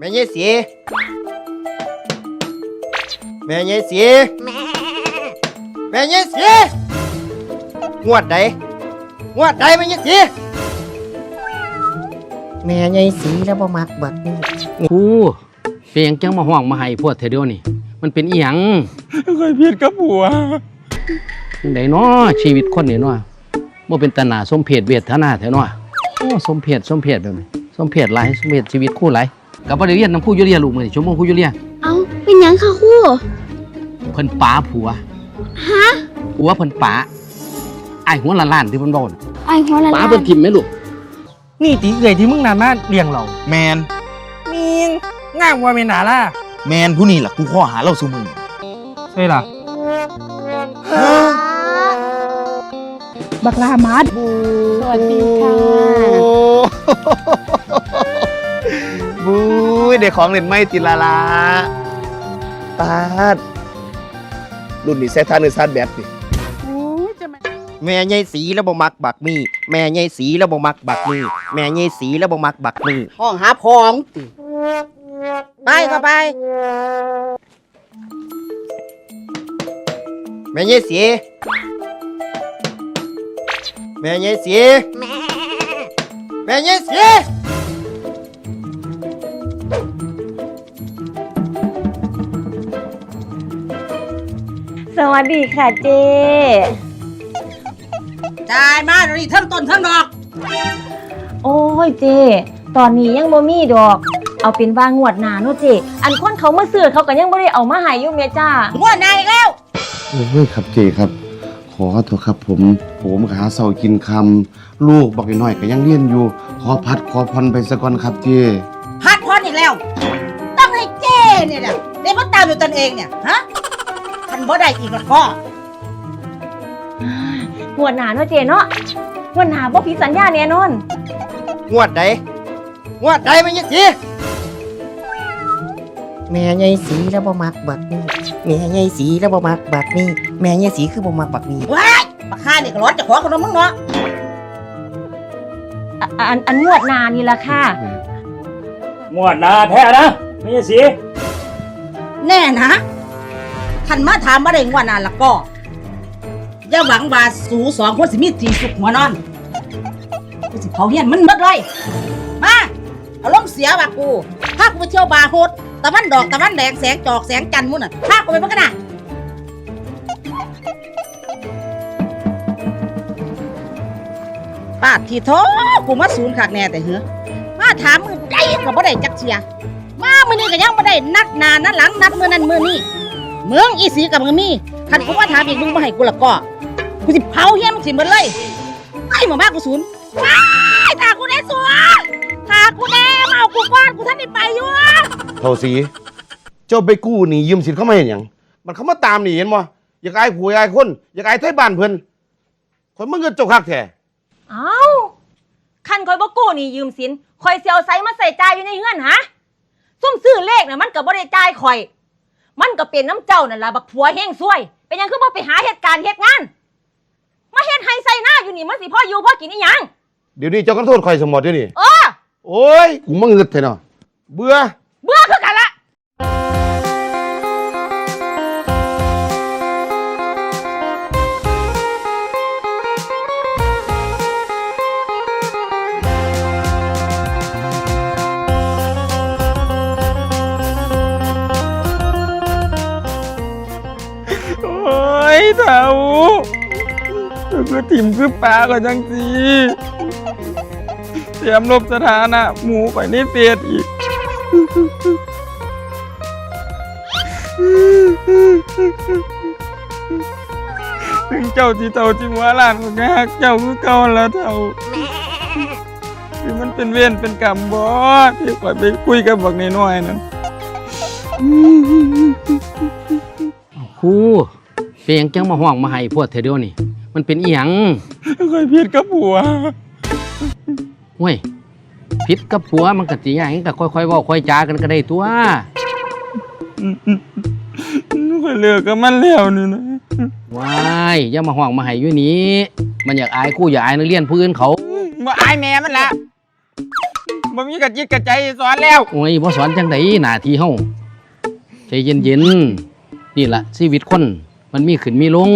แม่ยายสีแม่ยายสีแม่ยายสีงวดใดงวดใดแม่ยายสีแม่ยายสีแล้วบ่มักบักนี่ครูเปียงจังมาห้องมาให้พวดเทอเดียวนี่ มันเป็นอีหยังเคยผิดกับผัวจังไดเนาะชีวิตคนนี่เนาะบ่เป็นตาหนาสมเพศเวทนาแท้เนาะโอ้สมเพศสมเพศแบบนี้สมเพศหลายสมเพศชีวิตคู่หลาย ก็บ่ได้เรียนนำครูอยู่เรียนลูกมื้อนี้ชั่วโมงครูอยู่เรียนเอาเป็นหยังค่ะครู่เพิ่นป๋าผัวฮะผัวเพิ่นป๋าไอ้ายหัวละล้านที่เพิ่นเว้าน่ะไอ้หัวละป๋าล้านเพิ่นทิ่มแม่ลูกนี่ตีเอื่อยที่มึงนานมาเลี้ยงเราแมนมีงง่างว่าเมนาล่ะแมนผู้นี่ล่ะกูข้อหาเราสูมือใช่ล่ะบักลามัดสวัสดีค่ะ ของเล่นไม่ติลาลาตาดรุ่นนี้แซ่ท่านในซานแบบนี่แม่ยายสีแล้วบ่มักบักมีแม่ยายสีแล้วบ่มักบักมีแม่ยายสีแล้วบ่มักบักมีห้องหาพองติไปเข้าไป แม่ยายสีแม่ยายสีแม่ยายสี วัสดีค่ะเจจ่ายมาเดี๋ยวนี้เทั้งต้นเทั้งดอก โอ้ยเจตอนนี้ยังบ่มีดอก เอาเป็นว่างวดหน้าเนาะเจอันคนเขามาซื้อเขาก็ยังบ่ได้เอามาให้อยู่แม่จ้าหัวไหนายอีกแล้ว โอ้ยครับเจครับ ขอโทษครับผม ผมหาเสากินคำลูกบอกน้อยๆก็ยังเรียนอยู่ ขอพัดขอพรไปสักก่อนครับเจพัดพรอีกแล้ว ต้องให้เจ้เนี่ยเนี่ยได้มาตามอยู่ตนเองเนี่ย ฮะทัน บ่ได้อีกแล้วก็งวดหน้าเนาะเจเนาะงวดหน้าบ่ผิดสัญญาแน่นอน งวดใดงวดใดแม่ยายสีแม่ยายสีแล้วบ่มักบักนี่แม่ยายสีแล้วบ่มักบักนี่แม่ยายสีคือบ่มักบักนี่ว้ายบักฆ่านี่ก็ร้อนจะขอคนละมึงเนาะอะอันอันงวดหน้านี่ล่ะค่ะหมวดนาแท้นะไม่ใช่สิแน่นะ ทันมาถามมาได้งว่านานละก็ อย่าหวังว่าสูสองคนสิมีทีสุกหัวนอนกูสิเผาเฮียนมันหมดเลย มาเอาลมณ์เสียว่ะกูพากูไปเที่ยวบาร์โฮสตะวันดอกตะวันแดงแสงจอกแสงจันทร์มุ่นน่ะพากูไปบ้างกันนะป้าดทีโทกูมาศูนย์ขากแน่แต่เหือมาถามมือได้ก็บ่ได้จักเชียมามือนี้ก็ยังบ่ได้นัดหนานัดหลังนัดมือนั้นมือนี้ เมืองอีสีกับมึงมีคันกูมาถามอีกมึงบ่ให้กูละก็กูสิเผาเฮียนมึงสิหมดเลยไอ้หมอมากูศูนย์ว้ายตากูแน่สัวตากูแน่มาเอากูก้อนกูท่านได้ไปอยู่เท่าสีเจ้าไปกู้หนี่ยืมสินเขามาเห็นหยังมันเขามาตามหนีเห็นบ่อยากอายผัวอยากอายคนอยากอายไทยบ้านเพิ่นคนมึงเงินเจกคักแท้เอ้าคันคอยบ่กู้นี่ยืมสินคอยเสียวไซมาใส่ใจายอยู่ในเงื่อนฮะซุ่มซื้อเลขน่ะมันก็บ่ได้จ่ายคอย มันก็เป็นน้ำเจ้านั่นล่ะบักผัวเฮงซวย เป็นหยังคือบ่ไปหาเหตุการณ์เหตุงาน มาเฮ็ดให้ใส่หน้าอยู่นี่มันสิพ่ออยู่พ่อกินอีหยัง เดี๋ยวนี้เจ้าก็โทษคอยสมบัติเดี๋ยวนี้เออ โอ้ยกูมาเงิดแท้เนาะเบื่อ เบื่อคือกันละ ถิ่มคือปลาก็จังสีเตรียมลบสถานะ หมูไปในเฟซอีกถึงเจ้าที่เท่าที่หัวหลานก็แฮักเจ้าคือเก่าแล้วเท่าคือมันเป็นเวรเป็นกรรมบ่ที่ข่อยไปคุยกับบักน้อยนั่นครูเปียงจังมาห้องมาให้พวดเทอเดียวนี่ มันเป็นอีหยังเคยผิดกับผัวเว้ยผิดกับผัวมันก็สิหยังก็ค่อยๆเว้าค่อยจากันก็ได้ตัวเคยเลิกกับมันแล้วนี่นะว้ายอย่ามาห้องมาให้อยู่นี้ มันอยากอายคู่อยากอายนักเรียนผู้อื่นเขามาอายแม่มันละบ่มีกระจิตกระใจสอนแล้วโอ้ยบ่สอนจังไดหน้าที่เฮาใจเย็นๆนี่ล่ะชีวิตคนมันมีขึ้นมีลง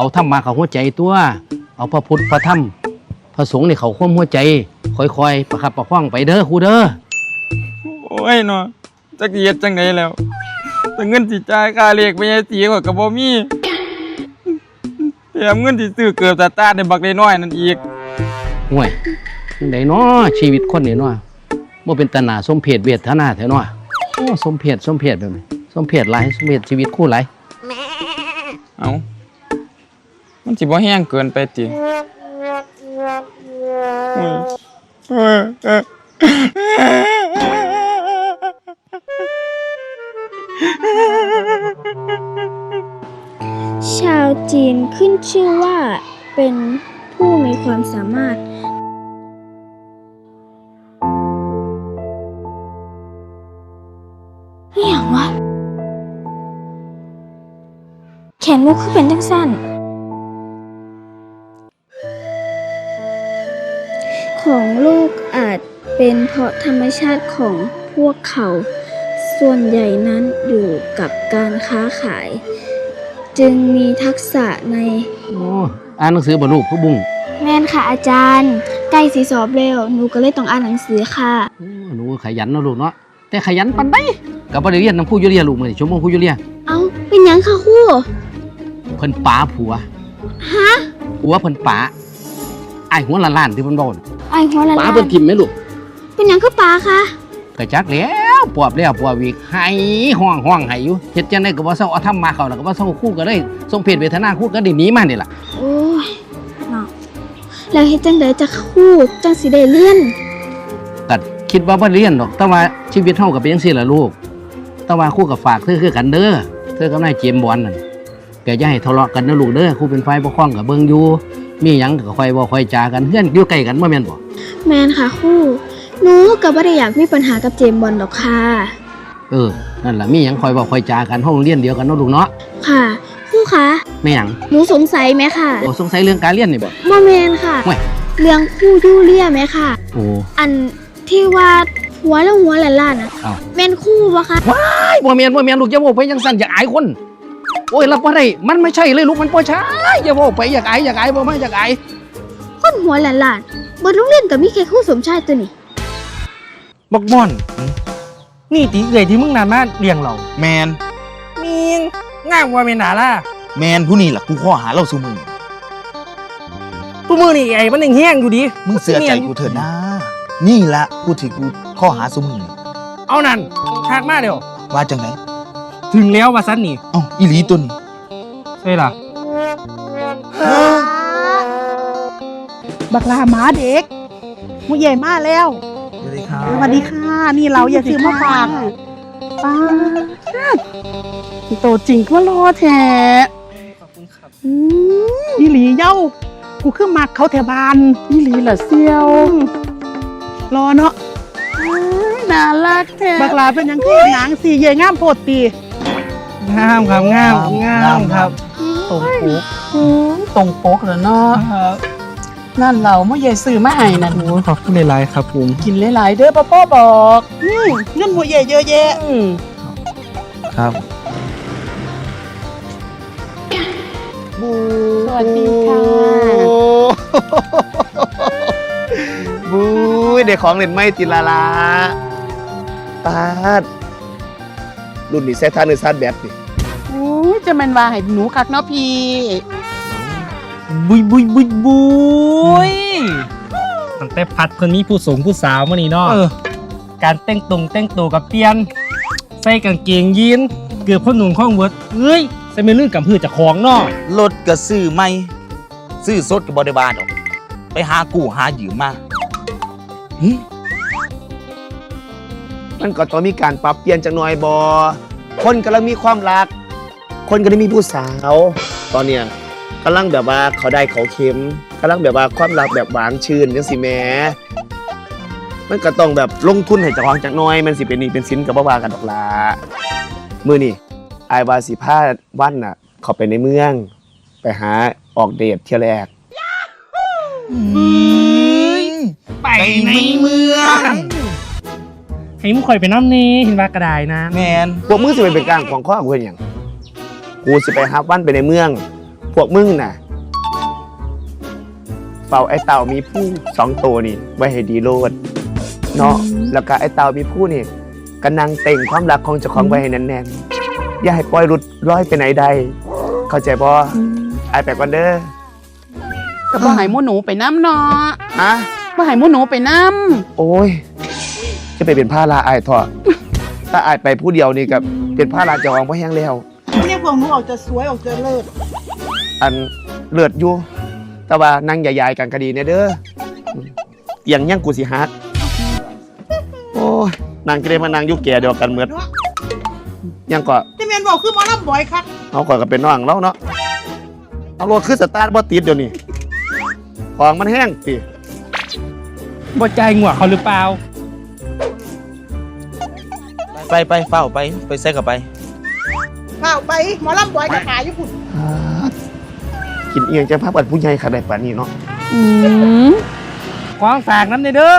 เอาธรรมะเข้าหัวใจตัว เอาพระพุทธพระธรรมพระสงฆ์นี่เข้าความหัวใจ ค่อยๆ ประคับประคองไปเด้อครูเด้อโอ้ยเนาะจักสิเฮ็ดจังไดแล้วแต่เงินสิจ่ายค่าเลขไปยายตีก็ก็บ่มีแถมเงินที่ซื้อเกือบสตาร์ทในบักน้อยๆนั่นอีกห่วยจังไดเนาะชีวิตคนนี่เนาะบ่เป็นตาหนาสมเพศเวทนาแท้เนาะโอ้สมเพศสมเพศแบบนี้สมเพศหลายสมเพศชีวิตคู่หลายเอ้า มันสิบ่แห้งเกินไปติชาวจีนขึ้นชื่อว่าเป็นผู้มีความสามารถอย่างวะ แขนมุกคือเป็นทั้งสั้น ของลูกอาจเป็นเพราะธรรมชาติของพวกเขา ส่วนใหญ่นั้นอยู่กับการค้าขาย จึงมีทักษะในโอ้อ่านหนังสือบ่ลูกผู้บุ้งแม่นค่ะอาจารย์ ใกล้สีสอบเร็วหนูก็เลยต้องอ่านหนังสือค่ะโอ้หนูขยันเนาะลูกเนาะแต่ขยันปานใดก็บ่ได้เรียนนำผู้อยู่เรียนลูกมื้อนี้ชั่วโมงผู้อยู่เรียนเอาเป็นหยังค่ะครูเพิ่นป๋าผัวฮะผัวเพิ่นป๋าไอ้ายหัวละล้านที่เพิ่นเว้าน่ะไอหัวละป๋าลานเพิ่นทิ่มไหมลูกเป็นหยังคือปลาคะก็จักแล้วปอบแล้วปอบอีกให้ห้องห้องให้อยู่เฮ็ดจังได๋ก็บ่เซาเอาธรรมมาเข้าแล้วก็บ่เซาคู่ก็เลยสมเพศเวทนาคู่ก็ได้หนีมานี่ล่ะโอ้ยเนาะแล้วเฮ็ดจังไดจะครูจังสิได้เรียนก็คิดว่าบ่เรียนดอก แต่ว่าชีวิตเฮาก็เป็นจังซี่ล่ะลูก แต่ว่าครูก็ฝากเธอคือกันเด้อเธอกับนายเจมส์บอลนั่นก็อย่าให้ทะเลาะกันนะลูกเด้อครูเป็นฝ่ายปกครองก็เบิ่งอยู่ มีหยังก็ค่อยเว้าค่อยจากันเฮือนอยู่ใกล้กันบ่แม่นบ่แม่นค่ะครูหนูก็บ่ได้อยากมีปัญหากับเจมส์บอลดอกค่ะ เออนั่นล่ะมีหยังค่อยเว้าค่อยจากันห้องเรียนเดียวกันเนาะลูกเนาะค่ะครูคะแม่หยังหนูสงสัยไหมค่ะโอ้สงสัยเรื่องการเรียนนี่บ่ บ่แม่นค่ะห่วยเรื่องครูยูเลียไหมค่ะ โอ้ อันที่ว่าหัวแล้วหัวละล้านอะอ้าว แม่นครูบ่คะ ไอ้บ่แม่นบ่แม่นลูกอย่าเว้าไปจังซั่นอยากอายคน โอ้ยรับบ่ได้มันไม่ใช่เลยลูกมันบ่ใช่อย่าเว้าไปอยากอายอยากอายบ่มาอยากอายคนหัวละล้านเบิดโรงเรียนก็มีแค่ครูสมชายตัวนี้บักม่อน นี่ตีเอื่อยที่มึงนานมาเลี้ยงเราแมนมีนง่ายกว่าเมนาล่ะแมนผู้นี้ล่ะกูข้อหาเราซุมือผู้มือนี่ไอ้มันยังแห้งอยู่ดิมึงเสือใจกูเถิดนะ นี่ละกูที่กูข้อหาซุมือนี่เอานั่นทากมาเดี๋ยวว่าจังไหน ถึงแล้วว่าซันนี่เอ้าอีหลีตัวนี้ใช่ล่ะ บักลาหมาเด็กผู้ใหญ่มาแล้วสวัสดีครับสวัสดีค่ะ นี่เราอย่าซื้อมาฝากป้าดโตจริงก็รอแท้ขอบคุณครับอืมอีหลีเย้า กูคือมักเขาแถวบ้านอีหลีเหรอเซียว รอเนาะอ้ายน่ารักแท้บักลาเป็นหยังคือหนังสีเย่งามโพดตี งามครับงามงามครับตรงปกตรงปกเหรอเนาะนั่นเราเมื่อใหญ่ซื้อมาให้นั่นโอ้ขอบคุณหลายๆครับผมกินหลายๆเด้อป้าพ่อบอกอืมเงินหัวใหญ่เยอะแยะครับสวัสดีค่ะบูยได้ของเล่นไม่ติลาลาปาด รุ่นนี้แซ่ท่านึงซาดแบตนี่อู้ยจะแมันว่าให้หนูคักเนาะพี่บุยบุยบุยบุยตั้งแต่พัดเพิ่นมีผู้สูงผู้สาวมานี่เนาะการแต่งตรงแต่งตัวกับเปลี่ยน ใส่กางเกงยีนเกือบพ่อหนุ่มข้องเวิร์ดเอ้ยใส่เมลื่นกับพืชจากของเนาะรถก็ซื้อไม่ซื้อสดกับบริบาลออก ไปหากู้หายืมมาหึ มันก็ต้องมีการปรับเปลี่ยนจังหน่อยบอคนกำลังมีความรัก คนก็ได้มีผู้สาว ตอนเนี้ยกำลังแบบว่าเขาได้เขาเค็มกำลังแบบว่าความรักแบบหวานชื่นจังสิแหม่มันก็ต้องแบบลงทุนให้เจ้าของจักหน่อย มันสิเป็นหนี่เป็นสินกับบ่ว่ากันดอกละมือนี่อายวาสิพาวันน่ะ เขาไปในเมือง ไปหาออกเดทเที่ยวแรก ไปในเมือง ให้มึงข่อยไปน้ำนี้เห็นว่ากระไดนะแมนพวกมึงสิไปเป็นกลางของข้อกูเห็นหยังกูสิไปฮับวันไปในเมือง พวกมึงน่ะเฝ้าไอ้เต่ามีผู้สองตัวนี่ไว้ให้ดีโลดเนาะแล้วก็ไอ้เต่ามีผู้นี่ก็นั่งเต่งความรักของเจ้าของไว้ให้แน่นๆอย่าให้ปล่อยหลุดร้อยไปไหนใดเข้าใจบ่ไอ้ไปก่อนเด้อก็บ่ให้หมูหนูไปน้ำเนาะฮะบ่ให้หมูหนูไปน้โอ้ย จะไปเป็นผ้าลาอายทอะถ้าอายไปผู้เดียวนี่กับเป็นผ้าลาเจ้าของพ่อแห้งแล้วำเนี่ยพวกหนูออกจะสวยออกจะเลิศอันเลือดอยู่ แต่ว่านั่งใหญ่ๆกันคดีเนี่ยเด้อเตียงยังกูสิฮักโอ้ยนางก็ได้มานั่งอยุแก่เดียวกันเหมือนยังก็ที่แม่นบอกคือหมอลำบ่อยครับเอาก่อนก็เป็นน้องแล้วเนาะเอารถขึ้นสตาร์ทบ่ติดเดี๋ยวนี้ของมันแห้งสิบ่ใจายงัวเขาหรือเปล่า ไปไปเฝ้าไปไปใส่กับไปข้าวไปหมอลำบ่อยจะขายอยู่พุ่นกินเอียงจะพับอันผู้ใหญ่ขนาดปานนี้เนาะอืมควางฝากน้ำในเด้อ